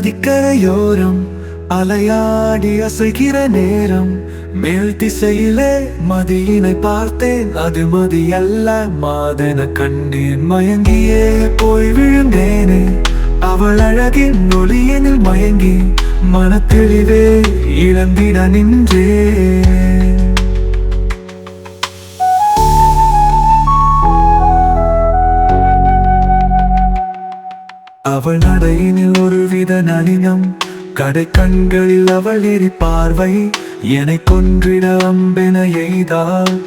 நதிக்கரையோரம் அலையாடி அசைகிற நேரம். மேல் திசையிலே மதியினை பார்த்தேன். அது மதியல்ல மாதன கண்ணீர் மயங்கியே போய் விழுந்தேனே. அவள் அழகின் ஒளியினில் மயங்கி மனத்தெளிவே இழந்திட நின்றேன் அவள் நடையினில் ஒருவித நளினம். கடை கண்களில் அவள் எரி பார்வை. என்னை கொன்றிட அம்பென எய்தாள்.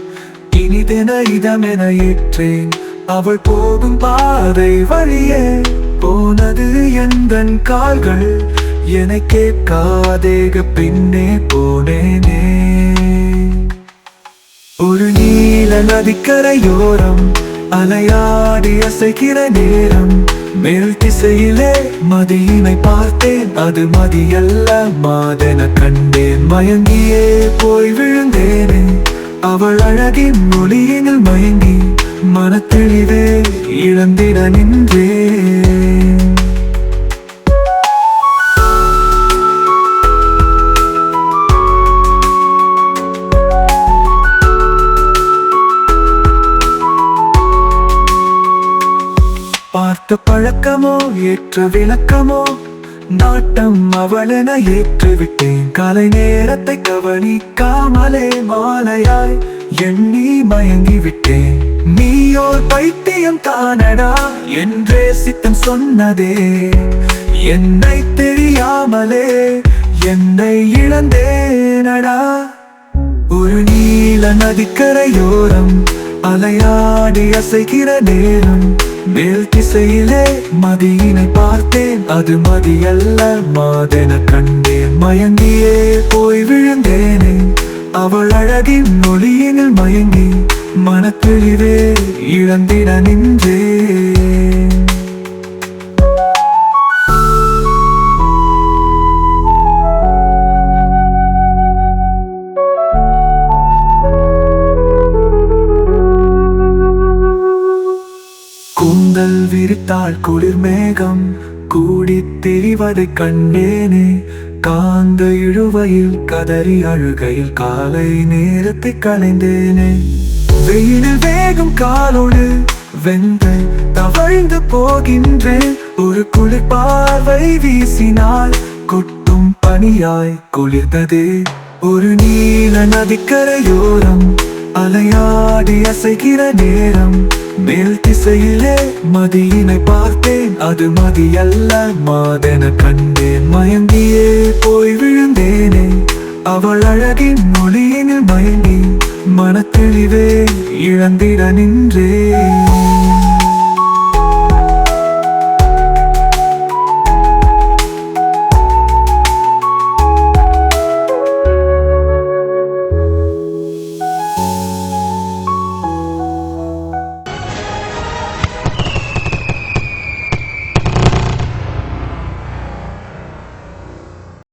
இனிதென இதமென ஏற்றேன். அவள் போகும் பாதை வழியே போனது எந்தன் கால்கள். என கேட்காதேக பின்னே போனேனே. ஒரு நீல நதிக்கரையோரம் அலையாடி அசைக்கிற நேரம். மேல் திசையிலே மதியினை பார்த்தேன். அது மதியல்ல மாதென கண்டேன். மயங்கியே போய் விழுந்தேனே. அவள் அழகின் மொழியினில் மயங்கி மனத்தெளிவே இழந்திட நின்றேன். பார்த்த பழக்கமோ ஏற்ற விளக்கமோ நாட்டம் அவளென ஏற்றுவிட்டேன். காலை நேரத்தை கவனிக்காமலே மாலையாய் எண்ணி மயங்கி விட்டேன் நீயோர் பைத்தியம் தானடா என்றே சித்தம் சொன்னதே. என்னை தெரியாமலே என்னை இழந்தேனடா. ஒரு நீல நதிக்கரையோரம் அலையாடி அசைகிற நேரம் மேல் திசையிலே மதியினை பார்த்தேன். அது மதியல்ல மாதென கண்டேன். மயங்கியே போய் விழுந்தேனே. அவள் அழகின் ஒளியினில் மயங்கி மனத்தெளிவே இழந்திட நின்றே. சிரித்தாள் குளிர் மேகம் கூடி தெரிவதை கண்டேனே. காந்த இழுவையில் கதறி அழுகையில் காலை நேரத்தை கலைந்தேனே வெயிலில் வேகம் காலோடு வெந்த தவழ்ந்து போகின்றேன். ஒரு குளிர் பார்வை வீசினால் கொட்டும் பனியாய் குளிர்ந்ததே. ஒரு நீல நதிக்கரையோரம் அலையாடி அசைகிற நேரம். மேல் திசையிலே மதியினை பார்த்தேன். அது மதியல்ல மாதென கண்டேன். மயங்கியே போய் விழுந்தேனே. அவள் அழகின் மொழியினில் மயங்கி மனத்தெளிவே இழந்திட நின்றேன்.